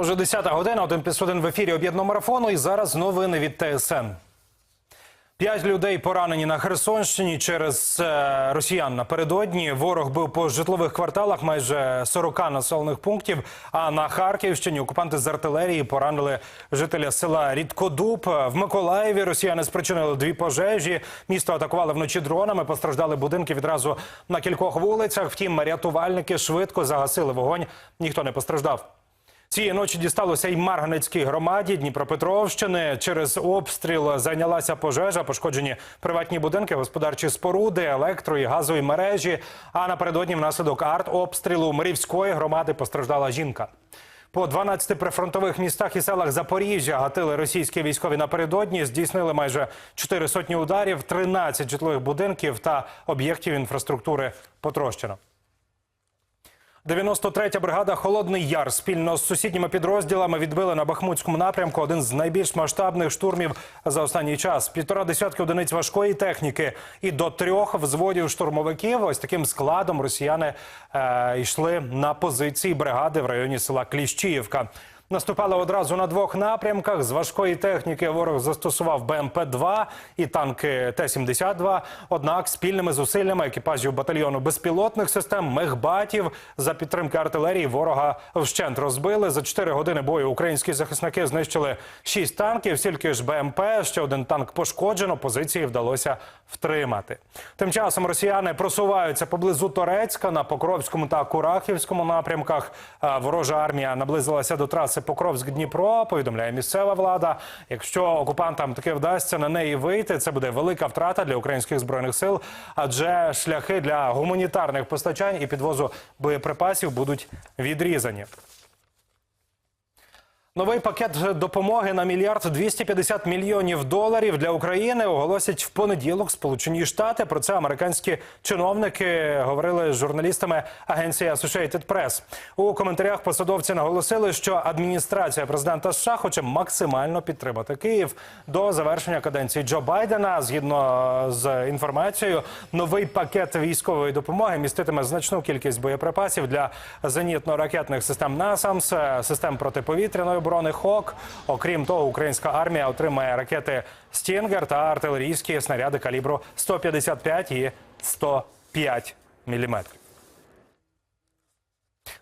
Уже 10 година, один плюс один в ефірі об'єднаного марафону. І зараз новини від ТСН. П'ять людей поранені на Херсонщині через е, росіян напередодні. Ворог бив по житлових кварталах майже 40 населених пунктів. А на Харківщині окупанти з артилерії поранили жителя села Рідкодуб. В Миколаєві росіяни спричинили дві пожежі. Місто атакували вночі дронами. Постраждали будинки відразу на кількох вулицях. Втім, рятувальники швидко загасили вогонь. Ніхто не постраждав. Цієї ночі дісталося й Марганецькій громаді Дніпропетровщини. Через обстріл зайнялася пожежа, пошкоджені приватні будинки, господарчі споруди, електро і газові мережі. А напередодні внаслідок артобстрілу Мирівської громади постраждала жінка. По 12 прифронтових містах і селах Запоріжжя гатили російські військові напередодні. Здійснили майже 4 сотні ударів, 13 житлових будинків та об'єктів інфраструктури потрощено. 93-я бригада Холодний Яр спільно з сусідніми підрозділами відбили на Бахмутському напрямку один з найбільш масштабних штурмів за останній час. Півтора десятки одиниць важкої техніки і до трьох взводів штурмовиків. Ось таким складом росіяни е, йшли на позиції бригади в районі села Кліщіївка. Наступали одразу на двох напрямках. З важкої техніки ворог застосував БМП-2 і танки Т-72. Однак спільними зусиллями екіпажів батальйону безпілотних систем мехбатів за підтримки артилерії ворога вщент розбили. За 4 години бою українські захисники знищили 6 танків, стільки ж БМП. Ще один танк пошкоджено. Позиції вдалося втримати. Тим часом росіяни просуваються поблизу Торецька на Покровському та Курахівському напрямках. Ворожа армія наблизилася до траси Покровськ-Дніпро. Повідомляє місцева влада. Якщо окупантам таки вдасться на неї вийти, це буде велика втрата для українських збройних сил, адже шляхи для гуманітарних постачань і підвозу боєприпасів будуть відрізані. Новий пакет допомоги на мільярд 250 мільйонів доларів для України оголосять в понеділок Сполучені Штати. Про це американські чиновники говорили з журналістами агенції Associated Press. У коментарях посадовці наголосили, що адміністрація президента США хоче максимально підтримати Київ до завершення каденції Джо Байдена. Згідно з інформацією, новий пакет військової допомоги міститиме значну кількість боєприпасів для зенітно-ракетних систем НАСАМС, систем протиповітряної оборони ХОК. Окрім того, українська армія отримає ракети Стінгер та артилерійські снаряди калібру 155 і 105 міліметрів.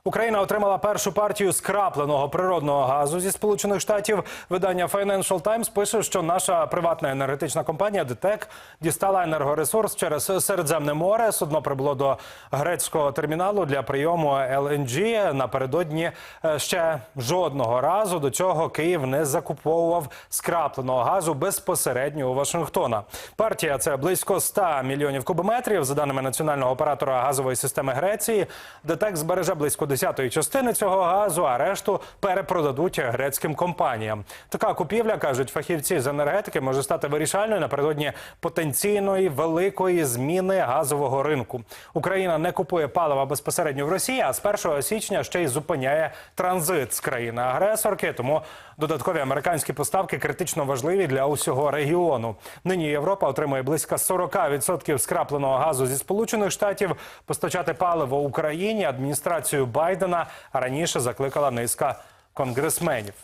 Україна отримала першу партію скрапленого природного газу зі сполучених штатів. Видання Financial Times пише, що наша приватна енергетична компанія ДТЕК дістала енергоресурс через Середземне море. Судно прибуло до грецького терміналу для прийому LNG. Напередодні е, ще жодного разу до цього Київ не закуповував скрапленого газу безпосередньо у Вашингтона. Партія це близько 100 мільйонів кубометрів. За даними національного оператора газової системи Греції, ДТЕК збереже близько десятої частини цього газу, а решту перепродадуть грецьким компаніям. Така купівля кажуть фахівці з енергетики може стати вирішальною напередодні потенційної великої зміни газового ринку. Україна не купує палива безпосередньо в Росії, а з 1 січня ще й зупиняє транзит з країни агресорки. Тому додаткові американські поставки критично важливі для усього регіону. Нині Європа отримує близько 40% скрапленого газу зі сполучених штатів. Постачати паливо Україні адміністрацію Байдена раніше закликала низка конгресменів.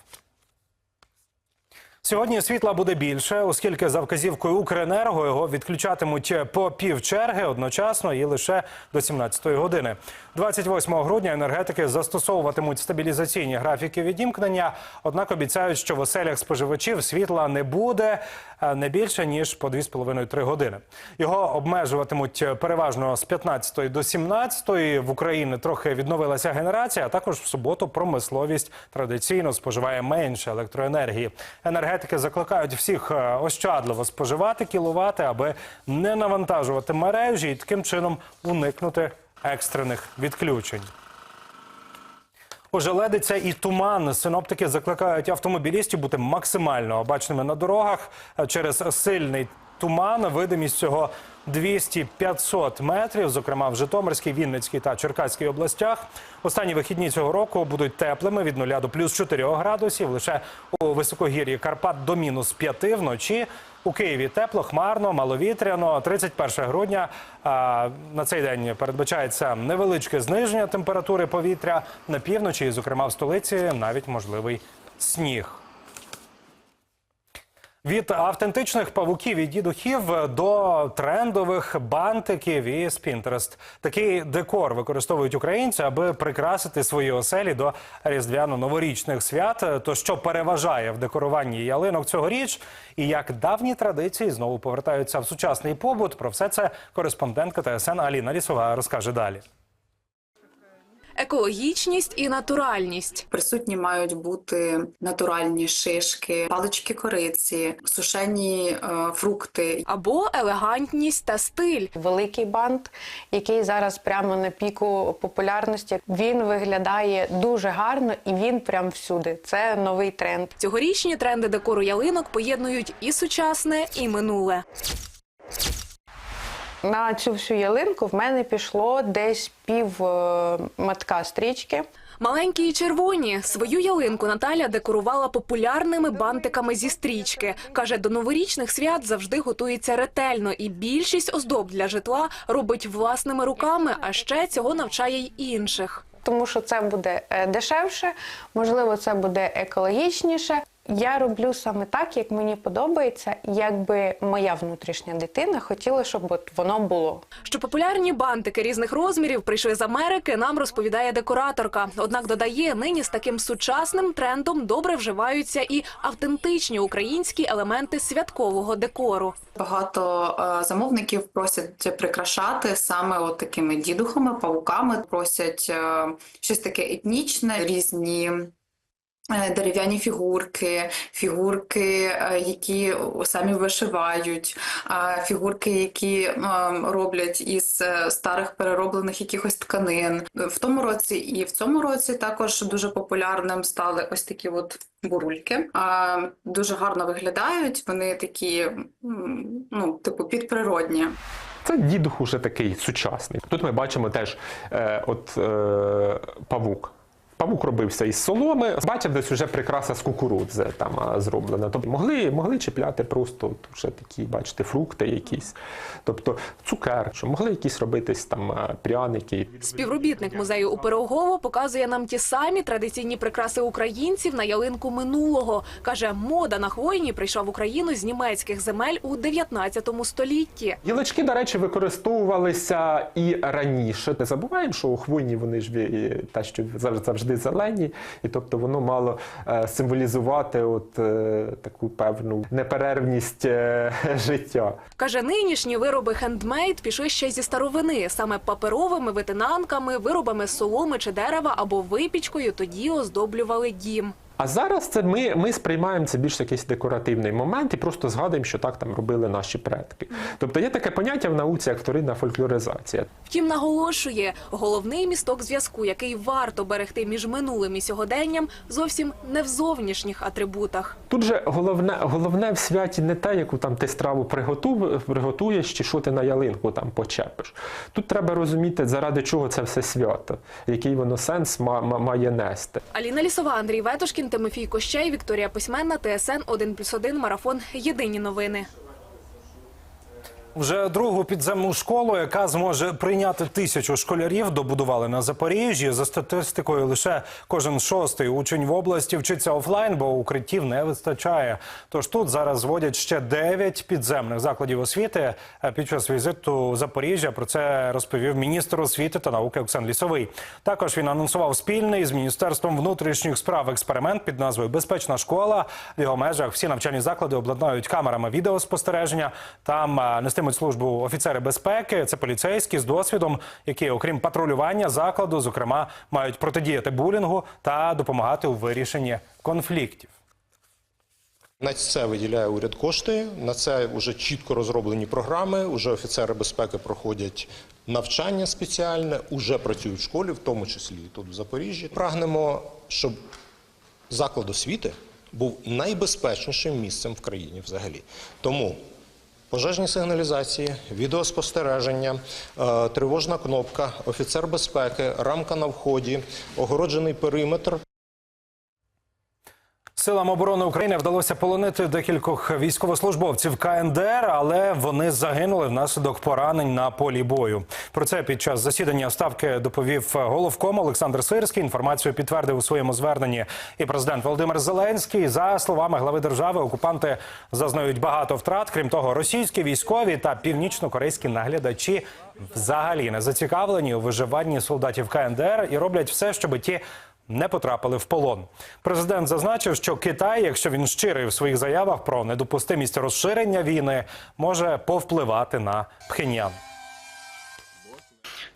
Сьогодні світла буде більше, оскільки за вказівкою Укренерго його відключатимуть по пів черги одночасно і лише до 17-ї години. 28 грудня енергетики застосовуватимуть стабілізаційні графіки відімкнення. Однак обіцяють, що в оселях споживачів світла не буде е, не більше ніж по 2,5-3 години. Його обмежуватимуть переважно з 15 до 17. В Україні трохи відновилася генерація. а Також в суботу промисловість традиційно споживає менше електроенергії. Енергетики закликають всіх е, ощадливо споживати кіловати, аби не навантажувати мережі і таким чином уникнути екстрених відключень. Ожеледиться і туман. Синоптики закликають автомобілістів бути максимально обачними на дорогах через сильний туман. Видимість цього 200-500 метрів, зокрема в Житомирській, Вінницькій та Черкаській областях. Останні вихідні цього року будуть теплими від 0 до плюс 4 градусів. Лише у високогір'ї Карпат до мінус 5 вночі. У Києві тепло, хмарно, маловітряно. 31 грудня на цей день передбачається невеличке зниження температури повітря на півночі, і, зокрема в столиці, навіть можливий сніг. Від автентичних павуків і дідухів до трендових бантиків і Pinterest. Такий декор використовують українці, аби прикрасити свої оселі до різдвяно-новорічних свят. То що переважає в декоруванні ялинок цьогоріч, і як давні традиції знову повертаються в сучасний побут. Про все це кореспондентка ТСН Аліна Лісова розкаже далі. Екологічність і натуральність. Присутні мають бути натуральні шишки, палички кориці, сушені е, фрукти. Або елегантність та стиль. Великий бант, який зараз прямо на піку популярності. Він виглядає дуже гарно і він прям всюди. Це новий тренд. Цьогорічні тренди декору ялинок поєднують і сучасне, і минуле. На цю всю ялинку в мене пішло десь пів е, матка стрічки. Маленькі і червоні свою ялинку Наталя декорувала популярними бантиками зі стрічки. каже, до новорічних свят завжди готується ретельно, і більшість оздоб для житла робить власними руками. А ще цього навчає й інших. тому що це буде е, дешевше, можливо, це буде екологічніше. Я роблю саме так, як мені подобається, якби моя внутрішня дитина хотіла, щоб от воно було. Що популярні бантики різних розмірів прийшли з Америки, нам розповідає декораторка. Однак додає, нині з таким сучасним трендом добре вживаються і автентичні українські елементи святкового декору. Багато е, замовників просять прикрашати саме от такими дідухами, павуками. Просять е, щось таке етнічне, різні. Е, Дерев'яні фігурки, фігурки, е, які самі вишивають, фігурки, які е, роблять із е, старих перероблених якихось тканин. В тому році і в цьому році також дуже популярним стали ось такі от бурульки. Дуже гарно виглядають. Вони такі, ну, типу, підприродні. Це дідух уже такий сучасний. Тут ми бачимо теж е, от, е, павук. Павук робився із соломи. Бачив, десь вже прикраса з кукурудзи там зроблена. Тобто могли, могли чіпляти просто вже такі, бачите, фрукти якісь. Тобто цукер, що могли якісь робитись там е, пряники. Співробітник музею у Пирогово показує нам ті самі традиційні прикраси українців на ялинку минулого. каже, мода на хвойні прийшла в Україну з німецьких земель у 19 столітті. Гілочки, до речі, використовувалися і раніше. Не забуваємо, що у хвойні вони ж ві- те, що завжди завжди зелені, і тобто воно мало е, символізувати от е, таку певну неперервність е, життя. Каже, нинішні вироби хендмейд пішли ще зі старовини, саме паперовими витинанками, виробами з соломи чи дерева або випічкою тоді оздоблювали дім. А зараз це ми, ми сприймаємо це більш якийсь декоративний момент і просто згадуємо, що так там робили наші предки. Тобто є таке поняття в науці, як вторинна фольклоризація. Втім, наголошує, головний місток зв'язку, який варто берегти між минулим і сьогоденням, зовсім не в зовнішніх атрибутах. Тут же головне, головне в святі не те, яку там ти страву приготув, приготуєш, чи що ти на ялинку там почепиш. Тут треба розуміти, заради чого це все свято, який воно сенс ма- ма- має нести. Аліна Лісова, Андрій Ветошкін, Тимофій Кощей, Вікторія Письменна, ТСН 1+,1, Марафон. Єдині новини. Вже другу підземну школу, яка зможе прийняти тисячу школярів, добудували на Запоріжжі. За статистикою, лише кожен шостий учень в області вчиться офлайн, бо укриттів не вистачає. Тож тут зараз зводять ще дев'ять підземних закладів освіти. Під час візиту Запоріжжя про це розповів міністр освіти та науки Оксан Лісовий. Також він анонсував спільний з міністерством внутрішніх справ експеримент під назвою Безпечна школа. В його межах всі навчальні заклади обладнають камерами відеоспостереження. Там е, нестимуть службу офіцери безпеки, це поліцейські з досвідом, які, окрім патрулювання закладу, зокрема, мають протидіяти булінгу та допомагати у вирішенні конфліктів. На це виділяє уряд кошти. На це вже чітко розроблені програми. Уже офіцери безпеки проходять навчання спеціальне, уже працюють в школі, в тому числі і тут в Запоріжжі. Прагнемо, щоб заклад освіти був найбезпечнішим місцем в країні взагалі. Тому пожежні сигналізації, відеоспостереження, е, тривожна кнопка, офіцер безпеки, рамка на вході, огороджений периметр. Силам оборони України вдалося полонити декількох військовослужбовців КНДР, але вони загинули внаслідок поранень на полі бою. Про це під час засідання ставки доповів головком Олександр Сирський. Інформацію підтвердив у своєму зверненні і президент Володимир Зеленський. За словами глави держави, окупанти зазнають багато втрат. Крім того, російські військові та північно-корейські наглядачі взагалі не зацікавлені у виживанні солдатів КНДР і роблять все, щоб ті не потрапили в полон. Президент зазначив, що Китай, якщо він щирий в своїх заявах про недопустимість розширення війни, може повпливати на Пхеньян.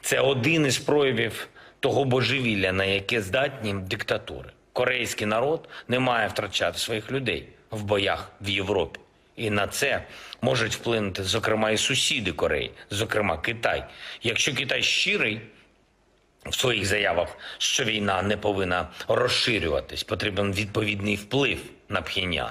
Це один із проявів того божевілля, на яке здатні диктатури. Корейський народ не має втрачати своїх людей в боях в Європі. І на це можуть вплинути, зокрема, і сусіди Кореї, зокрема Китай. Якщо Китай щирий в своїх заявах, що війна не повинна розширюватись, потрібен відповідний вплив на Пхеньян.